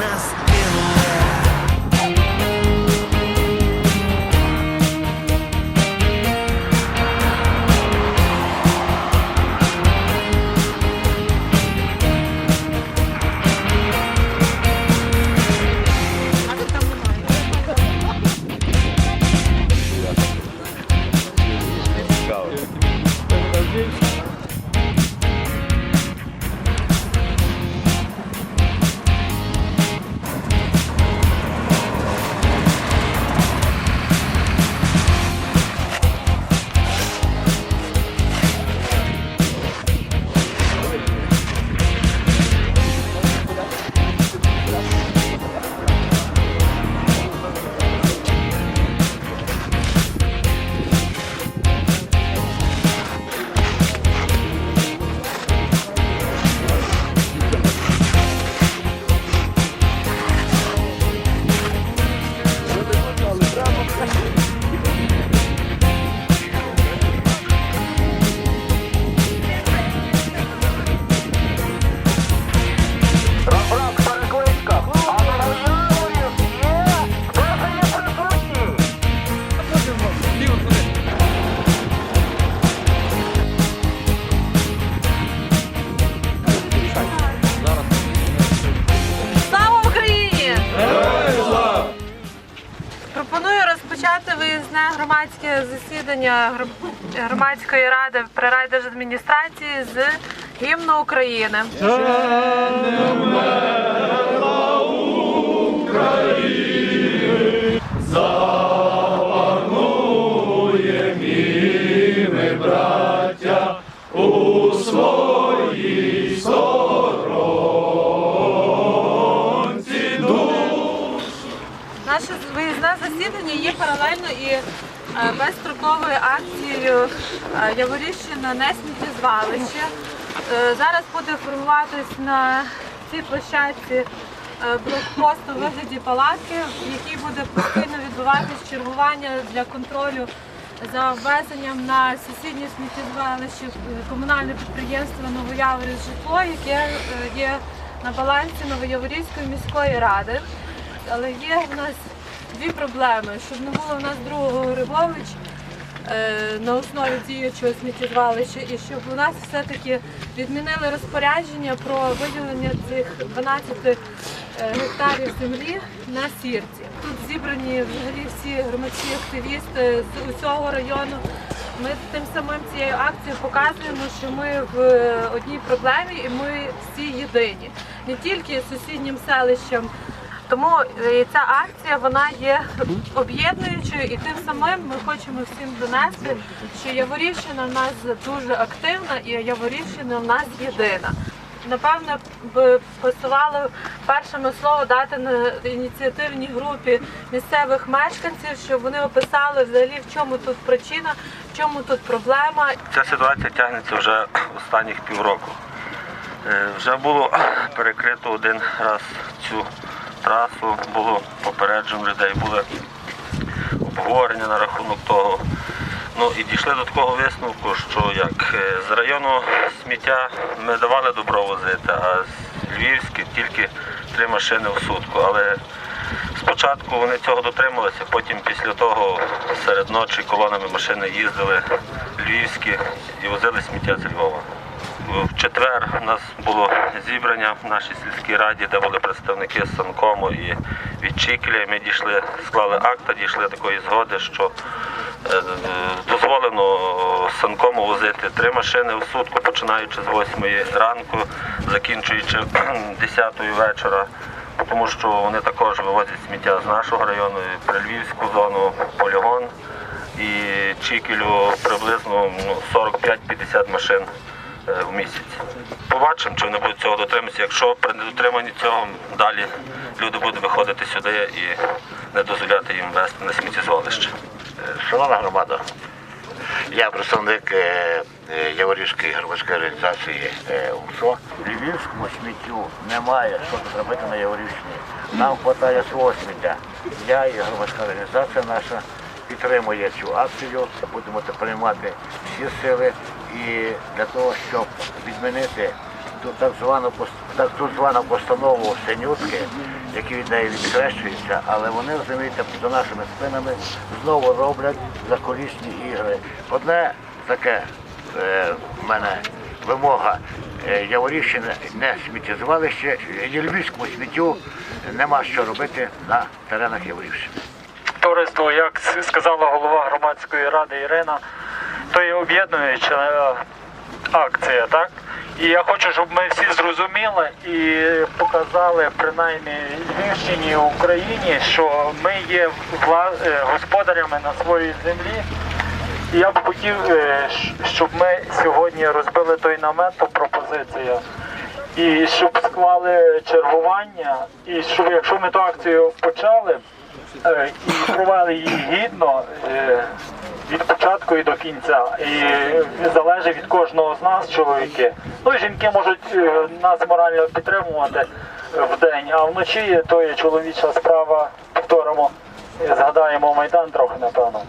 нас кинула. Засідання гр- громадської ради при райдержадміністрації з гімну України. Наше виїзне засідання є паралельно і безстроковою акцією е, Яворівщина не сміттєзвалище. Е, Зараз буде формуватись на цій площадці е, блокпост у вигляді палатки, в якій буде постійно відбуватись чергування для контролю за ввезенням на сусіднє сміттєзвалище е, комунальне підприємство Новояворів житло, яке е, є на балансі Новояворівської міської ради. Але є в нас дві проблеми, щоб не було в нас другого Грибович е, на основі діючого сміттєзвалища, і щоб у нас все-таки відмінили розпорядження про виділення цих 12 е, гектарів землі на сірці. Тут зібрані взагалі всі громадські активісти з усього району. Ми тим самим цією акцією показуємо, що ми в е, одній проблемі і ми всі єдині, не тільки сусіднім селищем. Тому е, ця акція вона є об'єднуючою, і тим самим ми хочемо всім донести, що Яворівщина в нас дуже активна і Яворівщина в нас єдина. Напевно, б пасувало першими слово дати на ініціативній групі місцевих мешканців, щоб вони описали взагалі в чому тут причина, в чому тут проблема. Ця ситуація тягнеться вже останніх півроку. Е, Вже було перекрито один раз цю трасу, було попереджено людей, були обговорення на рахунок того. Ну і дійшли до такого висновку, що як е, з району сміття ми давали добро возити, а з Львівське тільки три машини в сутку. Але спочатку вони цього дотрималися, потім після того серед ночі колонами машини їздили львівські і возили сміття з Львова. В четвер у нас було зібрання в нашій сільській раді, де були представники Санкому і відчикеля. Ми дійшли, склали акт дійшли такої згоди, що е, дозволено Санкому возити три машини в сутку, починаючи з 8 ранку, закінчуючи 10 вечора. Тому що вони також вивозять сміття з нашого району, і при Львівську зону полігон і Чікелю приблизно ну, 45-50 машин е, в місяць. Побачимо, чи вони будуть цього дотриматися. Якщо при недотриманні цього далі люди будуть виходити сюди і не дозволяти їм вести на сміттєзвалище. Шановна громада, я представник е, е, Яворівської громадської організації е, УСО. Львівському сміттю немає, що тут робити на Яворівщині. Нам вистачає свого сміття. Я і громадська організація наша підтримує цю акцію. Будемо приймати всі сили і для того, щоб відмінити ту так звану так звану постанову Синютки, які від неї відхрещуються, але вони розумієте, за нашими спинами знову роблять закулісні ігри. Одне таке е, в мене вимога. Е, Яворівщина не сміттєзвалище, львівському сміттю нема що робити на теренах Яворівщини. Товариство, як сказала голова громадської ради Ірина, то є об'єднуюча е, акція, так? І я хочу, щоб ми всі зрозуміли і показали принаймні Львівщині Україні, що ми є е, господарями на своїй землі. І я б хотів, е, щоб ми сьогодні розбили той намет, ту пропозицію. І щоб склали чергування, і щоб якщо ми ту акцію почали і провели її гідно е, від початку і до кінця, і залежить від кожного з нас, чоловіки. Ну і жінки можуть е, нас морально підтримувати в день, а вночі то є чоловіча справа. Повторимо, е, згадаємо майдан трохи, напевно.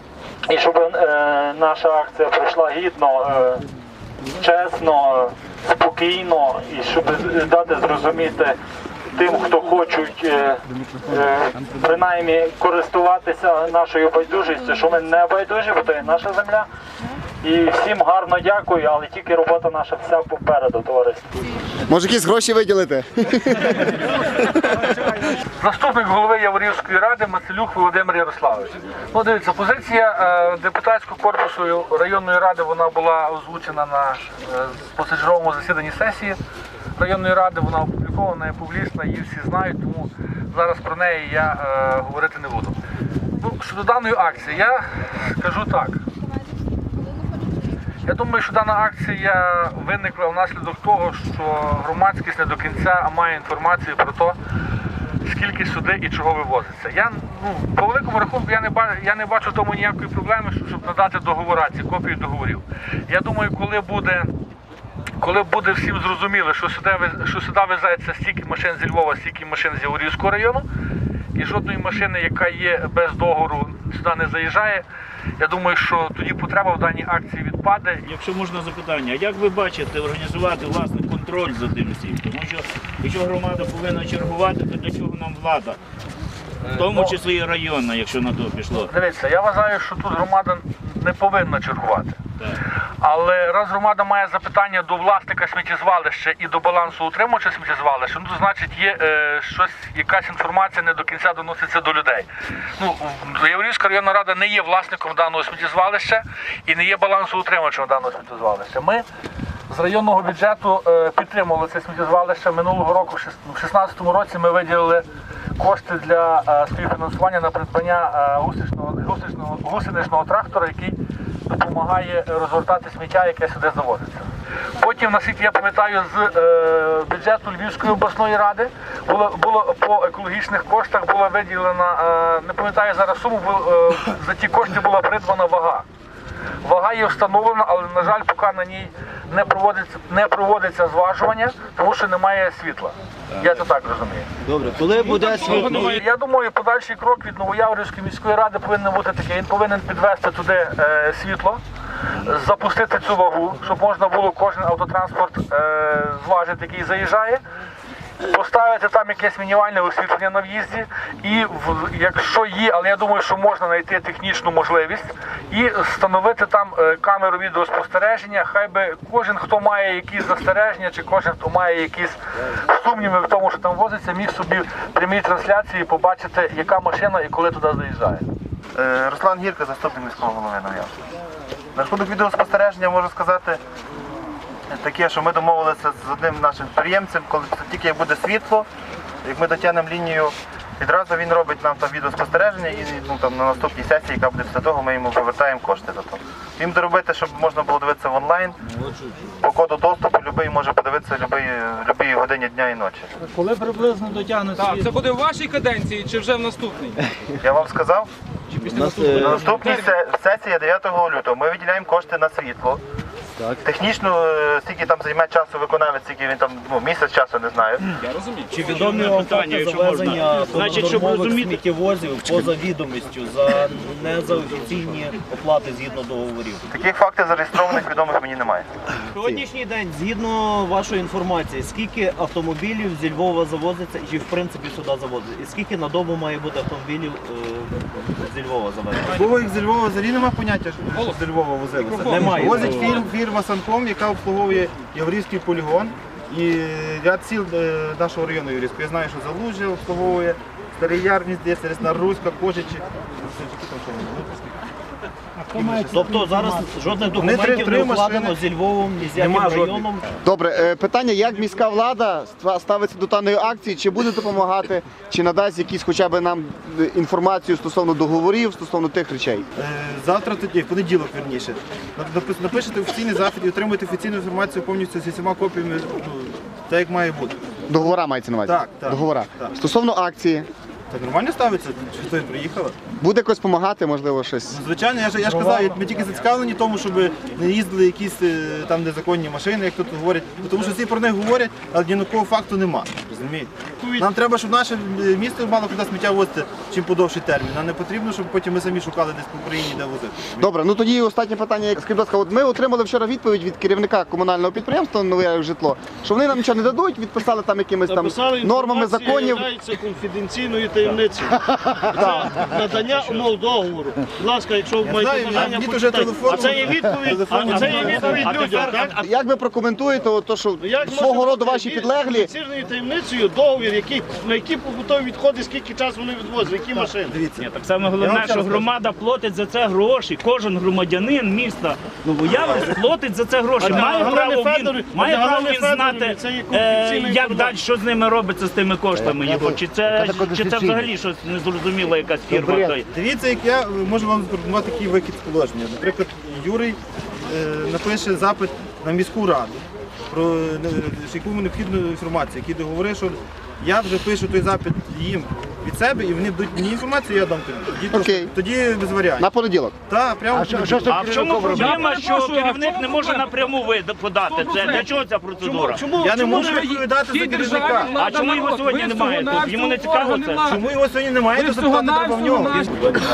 І щоб е, наша акція пройшла гідно, е, чесно, спокійно, і щоб дати зрозуміти тим, хто хочуть е, е, принаймні користуватися нашою байдужістю, що ми не байдужі, бо то є наша земля. І всім гарно дякую, але тільки робота наша вся попереду, товариство. Може якісь гроші виділити? Заступник голови Яворівської ради Мацелюк Володимир Ярославович. Ну, дивіться, позиція е, депутатського корпусу районної ради вона була озвучена на е, посаджеровому засіданні сесії районної ради. Вона опублікована, є публічна, її всі знають, тому зараз про неї я е, говорити не буду. Ну, щодо даної акції, я скажу так. Я думаю, що дана акція виникла внаслідок того, що громадськість не до кінця має інформацію про те, скільки сюди і чого вивозиться. Я ну по великому рахунку я не бачу, я не бачу тому ніякої проблеми, щоб- надати договора, ці копії договорів. Я думаю, коли буде. Коли буде всім зрозуміло, що сюди, що сюди везеться стільки машин зі Львова, стільки машин з Яворівського району, і жодної машини, яка є без договору, сюди не заїжджає. Я думаю, що тоді потреба в даній акції відпаде. Якщо можна запитання, як ви бачите організувати власне контроль за тим всім? Тому що якщо громада повинна чергувати, то для чого нам влада? В тому числі і районна, якщо на то пішло. Дивіться, я вважаю, що тут громада не повинна чергувати. Але раз громада має запитання до власника сміттєзвалища і до балансу утримувача сміттєзвалища, ну то значить є е, щось, якась інформація не до кінця доноситься до людей. Ну, Яворівська районна рада не є власником даного сміттєзвалища і не є балансоутримувачем даного сміттєзвалища. Ми з районного бюджету е, підтримували це сміттєзвалище минулого року, в 2016 році ми виділили кошти для е, співфінансування на придбання е, гусеничного, трактора, який допомагає розгортати сміття, яке сюди завозиться. Потім, наскільки я пам'ятаю, з е, бюджету Львівської обласної ради було, було по екологічних коштах була виділена, не пам'ятаю зараз суму, за ті кошти була придбана вага. Вага є встановлена, але на жаль, поки на ній не проводиться не проводиться зважування, тому що немає світла. Я це так розумію. Добре, коли буде світло? Я думаю, подальший крок від Новояврівської міської ради повинен бути такий. Він повинен підвести туди е, світло, запустити цю вагу, щоб можна було кожен автотранспорт е, зважити, який заїжджає. Поставити там якесь мінімальне освітлення на в'їзді, і в, якщо є, але я думаю, що можна знайти технічну можливість і встановити там е, камеру відеоспостереження. Хай би кожен, хто має якісь застереження, чи кожен, хто має якісь сумніви в тому, що там возиться, міг собі в прямій трансляції побачити, яка машина і коли туди заїжджає. Е, Руслан Гірка, заступник міського голови Нов'яв. На рахунок відеоспостереження можу сказати таке, що ми домовилися з одним нашим підприємцем, коли тільки буде світло, як ми дотягнемо лінію, відразу він робить нам там відеоспостереження і ну, там, на наступній сесії, яка буде після того, ми йому повертаємо кошти за то. Він буде робити, щоб можна було дивитися в онлайн. По коду доступу будь-який може подивитися в будь-якій годині дня і ночі. Коли приблизно дотягне Так, це буде в вашій каденції чи вже в наступній? Я вам сказав, У нас, е, На наступній се- сесії 9 лютого ми виділяємо кошти на світло. Так. Технічно, е, скільки там займе часу виконавець, скільки він там ну, місяць часу не знаю. Я розумію. Чи відомі вам питання, факти якщо можна. Значить, щоб розуміти- сміттєвозів поза відомістю за не за офіційні оплати згідно договорів? Таких фактів зареєстрованих відомих мені немає. Сьогоднішній день, згідно вашої інформації, скільки автомобілів зі Львова завозиться і чи в принципі сюди завозиться? І скільки на добу має бути автомобілів е, зі Львова завезено? Бо їх зі Львова взагалі немає поняття, що з Львова возилися. Немає. Возить фірм, фірма Санком, яка обслуговує Яворівський полігон і ряд сіл е, нашого району Яворівського. Я знаю, що Залужжя обслуговує, Старий Яр, здається, Руська, Кожичі. Тобто зараз жодних документів не укладено зі Львовом, ні з яким районом. Добре, е, питання, як міська влада ставиться до даної акції, чи буде допомагати, чи надасть якісь хоча б нам інформацію стосовно договорів, стосовно тих речей. Е, Завтра тоді, в понеділок верніше. Напишете офіційний захід і отримуєте офіційну інформацію повністю зі всіма копіями, ну, так як має бути. Договора мається на увазі? Так, так, Договора. так. Стосовно акції, Так нормально ставиться, що хтось приїхала? буде якось допомагати, можливо, щось. Ну, Звичайно, я ж, я ж казав, ми тільки зацікавлені тому, щоб не їздили якісь е, там незаконні машини, як тут говорять. Ну, Тому що всі про них говорять, але ні на кого факту нема. Розумієте? Нам треба, щоб наше місто мало куди сміття возити чим подовший термін. Нам не потрібно, щоб потім ми самі шукали десь по Україні, де возити. Добре, ну тоді останнє питання. Скажіть, будь ласка, от ми отримали вчора відповідь від керівника комунального підприємства нове житло, що вони нам нічого не дадуть, відписали там якимись там нормами законів. Це конфіденційною таємницею. Це надання умов договору. Будь ласка, якщо ви маєте бажання телефон- А це є відповідь, а це є відповідь людям, так? Як ви прокоментуєте, от то, що Ну, як свого роду бути ваші від- підлеглі конфіденційною таємницею договір, який, на які побутові відходи, скільки часу вони відвозять, які машини. Дивіться. Ні, так саме головне, що громада платить за це гроші. Кожен громадянин міста Новояворськ платить за це гроші. Має право він, має право він знати, е, як далі, що з ними робиться з тими коштами його. Чи це, чи це взагалі щось незрозуміло, якась фірма. той. Дивіться, як я е, можу вам запропонувати такий вихід з положення. Наприклад, Юрій е, напише запит на міську раду про е, яку необхідну інформацію, які договори, що я вже пишу той запит їм від себе, і вони дадуть мені інформацію, я дам тобі. Тоді, Окей. тоді без варіантів. на понеділок. Так, прямо А в чому проблема, що керівник не може напряму вида- подати? Це для чого ця процедура? Чому, Я не можу відповідати за керівника. А чому його сьогодні немає? Йому не цікаво це? Чому його сьогодні немає, Ви то запитати треба в нього.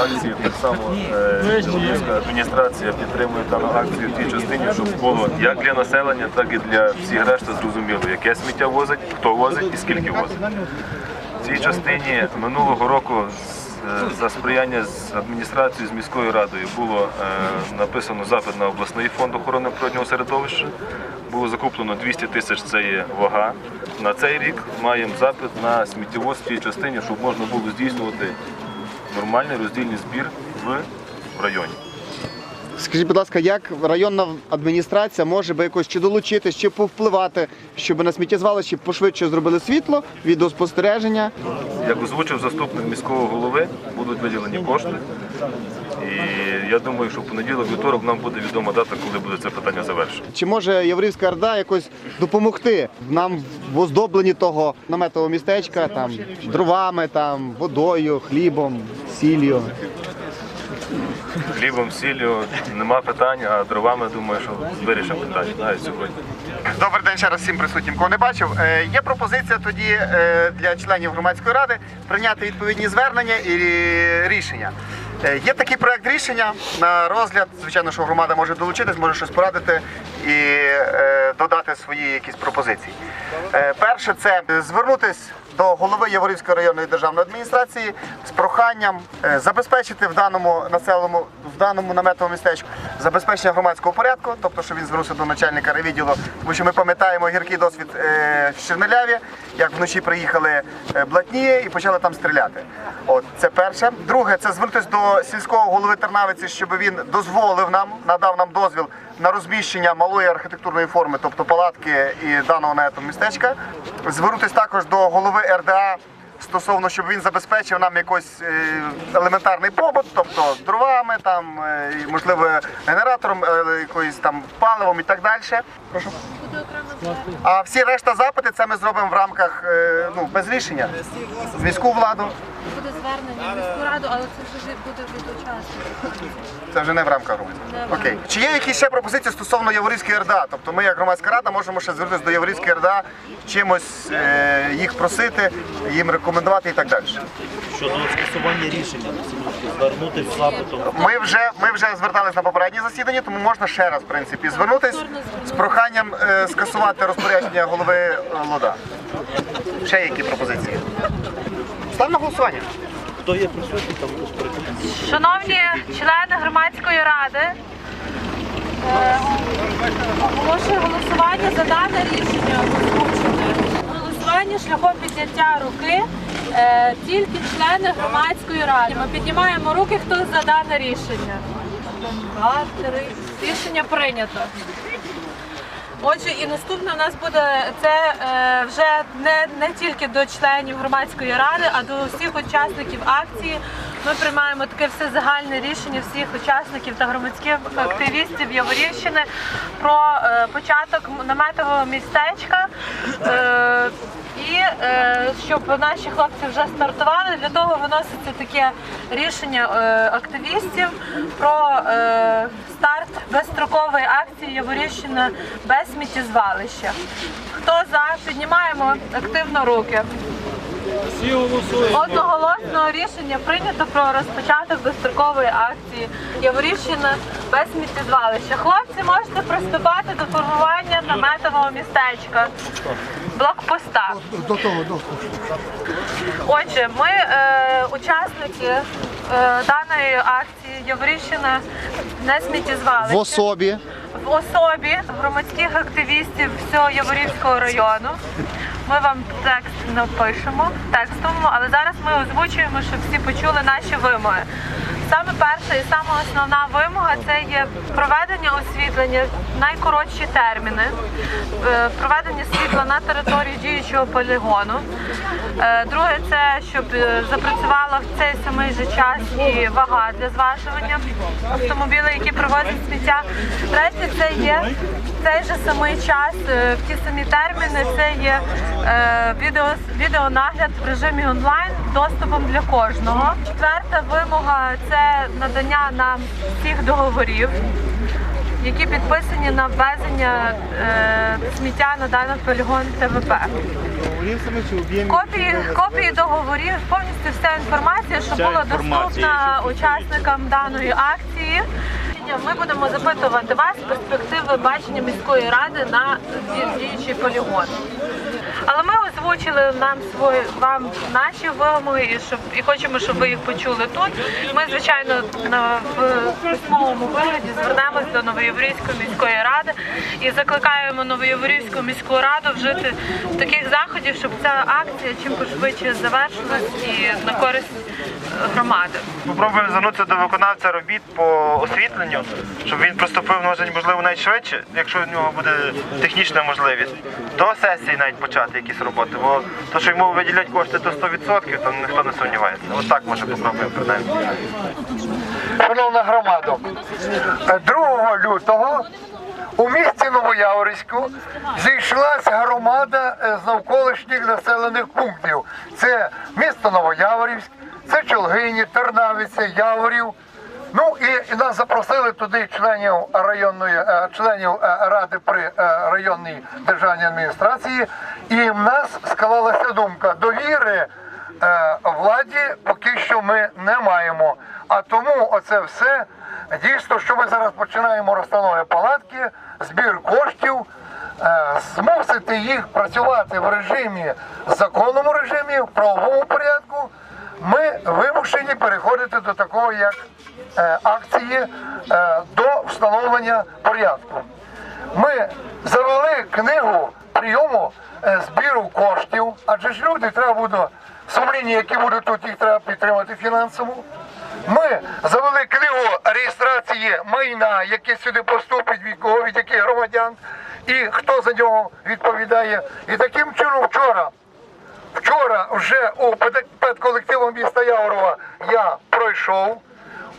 акції так само е, Жовківська адміністрація підтримує дану акцію в тій частині, щоб було як для населення, так і для всіх решта зрозуміло, яке сміття возить, хто возить і скільки возить. Цій частині минулого року е, за сприяння з адміністрацією з міською радою було е, написано запит на обласний фонд охорони природнього середовища. Було закуплено 200 тисяч це є вага. На цей рік маємо запит на сміттєвоз в частині, щоб можна було здійснювати нормальний роздільний збір в районі. Скажіть, будь ласка, як районна адміністрація може би якось чи долучитись, чи повпливати, щоб на сміттєзвалищі пошвидше зробили світло, відеоспостереження? Як озвучив заступник міського голови, будуть виділені кошти. І я думаю, що в понеділок, вівторок нам буде відома дата, коли буде це питання завершено. Чи може Яврівська Орда якось допомогти нам в оздобленні того наметового містечка, там дровами, там водою, хлібом, сіллю? Хлібом, сіллю нема питань, а дровами думаю, що вирішимо питання навіть сьогодні. Добрий день ще раз всім присутнім, кого не бачив. Е, Є пропозиція тоді е, для членів громадської ради прийняти відповідні звернення і рішення. Е, Є такий проект рішення на розгляд. Звичайно, що громада може долучитись, може щось порадити і е, додати свої якісь пропозиції. Е, Перше, це звернутись до голови Яворівської районної державної адміністрації з проханням забезпечити в даному населеному в даному наметовому містечку забезпечення громадського порядку, тобто, що він звернувся до начальника райвідділу, тому що ми пам'ятаємо гіркий досвід е, в Чернеляві, як вночі приїхали е, блатні і почали там стріляти. От це перше. Друге, це звернутися до сільського голови Тернавиці, щоб він дозволив нам, надав нам дозвіл на розміщення малої архітектурної форми, тобто палатки і даного намету містечка. Звернутися також до голови РДА стосовно, щоб він забезпечив нам якийсь е, елементарний побут, тобто дровами, там, е, можливо, генератором, е, якоюсь там паливом і так далі. Прошу. Буде окрема А всі решта запити це ми зробимо в рамках е, ну, без рішення. Міську владу. Буде звернення в міську раду, але це вже буде від учасників. Це вже не в рамках громадської. Окей. Чи є якісь ще пропозиції стосовно Яворівської РДА? Тобто ми, як громадська рада, можемо ще звернутися до Яворівської РДА, чимось е, їх просити, їм рекомендувати і так далі. Щодо скасування рішення звернутися запитом. Ми вже, ми вже звертались на попереднє засідання, тому можна ще раз в принципі звернутись з проханням е, скасувати розпорядження голови е, ЛОДА. Ще які пропозиції? Став на голосування. Хто є присутній, там. Шановні члени громадської ради, е, оголошую голосування за дане рішення озвучене. Голосування шляхом підняття руки е, тільки члени громадської ради. Ми піднімаємо руки, хто за дане рішення. Два, три. Рішення прийнято. Отже, і наступне у нас буде це е, вже не, не тільки до членів громадської ради, а до всіх учасників акції. Ми приймаємо таке все загальне рішення всіх учасників та громадських активістів Яворівщини про е, початок наметового містечка. Е, і щоб наші хлопці вже стартували, для того виноситься таке рішення е, активістів про е, старт безстрокової акції Яворівщина без сміттєзвалища. Хто за? Піднімаємо активно руки. Всі голосуємо. Одноголосно рішення прийнято про розпочаток безстрокової акції Яворівщина без сміттєзвалища. Хлопці можете приступати до формування наметового містечка блокпоста. До того, до того. Отже, ми е, учасники е, даної акції Яворівщина не сміттєзвалища. В особі. в особі громадських активістів всього Яворівського району. Ми вам текст напишемо текстовому, але зараз ми озвучуємо, щоб всі почули наші вимоги. Саме перша і саме основна вимога це є проведення освітлення найкоротші терміни, е, проведення світла на території діючого полігону. Е, Друге, це щоб е, запрацювала в цей самий же час і вага для зважування автомобілів, які привозять сміття. Третє, це є в цей же самий час, в ті самі терміни, це є відео, відеонагляд в режимі онлайн доступом для кожного. Четверта вимога це надання нам всіх договорів. Які підписані на ввезення е, сміття на даний полігон ТВП. Копії, копії договорів, повністю вся інформація, що була доступна учасникам даної акції. Ми будемо запитувати вас перспективи бачення міської ради на діючий полігон. Але ми озвучили нам свої вам наші вимоги і щоб і хочемо, щоб ви їх почули тут. Ми звичайно в письмовому вигляді звернемось до Новоєврійської міської ради і закликаємо Новоєврійську міську раду вжити таких заходів, щоб ця акція чим пошвидше завершилась і на користь громади. Попробуємо звернутися до виконавця робіт по освітленню, щоб він приступив можливо навіть швидше, якщо в нього буде технічна можливість. До сесії навіть почати якісь роботи. Бо то, що йому виділять кошти до 100%, то ніхто не сумнівається. Ось так може попробуємо принаймні. Шановна громада, 2 лютого у місті Новояворівську зійшлася громада е, з навколишніх населених пунктів. Це місто Новояворівськ, це Чолгині, Тернавиця, Яворів. Ну і, нас запросили туди членів районної е, членів е, ради при е, районній державній адміністрації. І в нас склалася думка довіри владі поки що ми не маємо. А тому оце все дійсно, що ми зараз починаємо розстанови палатки, збір коштів, змусити їх працювати в режимі законному режимі, в правовому порядку. Ми вимушені переходити до такого, як е, акції е, до встановлення порядку. Ми завели книгу прийому е, збіру коштів, адже ж люди треба буде сумління, які будуть тут, їх треба підтримати фінансово. Ми завели книгу реєстрації майна, яке сюди поступить від кого, від яких громадян, і хто за нього відповідає. І таким чином вчора Вчора вже у пед- педколективу міста Яворова я пройшов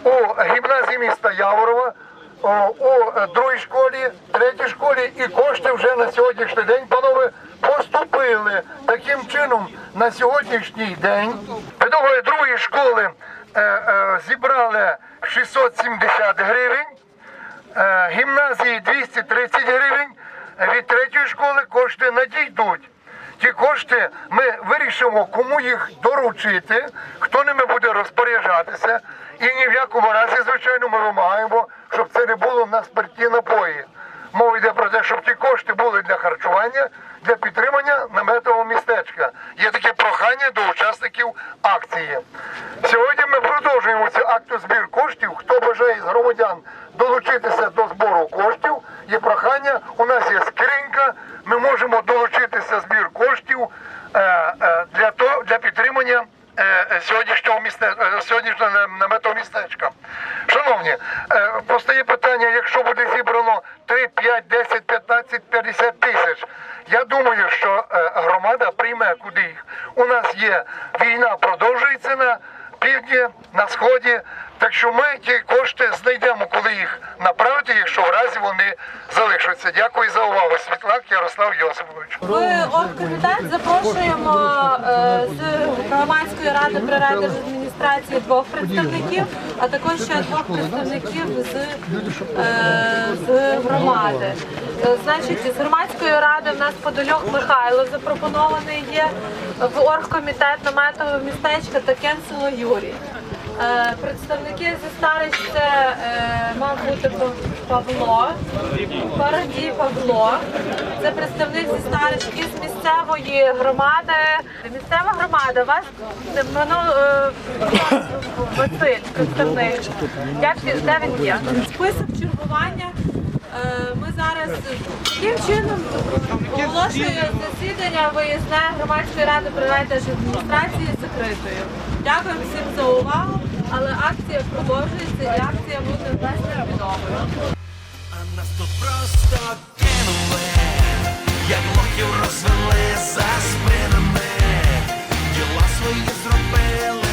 у гімназії міста Яворова. у другій школі, третій школі, і кошти вже на сьогоднішній день, панове, поступили. Таким чином, на сьогоднішній день педагоги другої школи е, е, зібрали 670 гривень, е, гімназії 230 гривень, від третьої школи кошти надійдуть. Ті кошти ми вирішимо, кому їх доручити, хто ними буде розпоряджатися. І ні в якому разі, звичайно, ми вимагаємо, щоб це не було на спиртні напої. Мова йде про те, щоб ті кошти були для харчування, для підтримання наметового містечка. Є таке прохання до учасників акції. Сьогодні ми продовжуємо цю акцію збір коштів. Хто бажає з громадян долучитися до збору коштів, є прохання. У нас є скринька. Ми можемо долучитися збір коштів е, е, для того для підтримання е, е, сьогоднішнього місте е, сьогоднішнього на- наметового містечка. Шановні, е, постає питання, якщо буде зібрано 3, 5, 10, 15, 50 тисяч. Я думаю, що е, громада прийме куди їх. У нас є війна, продовжується на півдні, на сході. Так що ми ті кошти знайдемо, коли їх направити, якщо в разі вони залишаться. Дякую за увагу. Світлак Ярослав Йосипович. В оргкомітет запрошуємо е, з громадської ради при райдержадміністрації двох представників, а також ще двох представників з, е, з громади. Е, Значить, з громадської ради в нас Подольох Михайло запропонований є в оргкомітет наметового містечка та Кенсело Юрій. Е, Представники зі старищ це е, мав бути Павло, Парадій Павло. Це представник зі старищ із місцевої громади. Місцева громада, вас е, е, Василь, представник. Де він є? Список чергування. Ми зараз таким чином оголошую засідання виїзне громадської ради при адміністрації закритою. Дякую всім за увагу, але акція продовжується і акція буде без невідомою. А нас тут просто кинули, як локів розвели за спинами, діла свої зробили.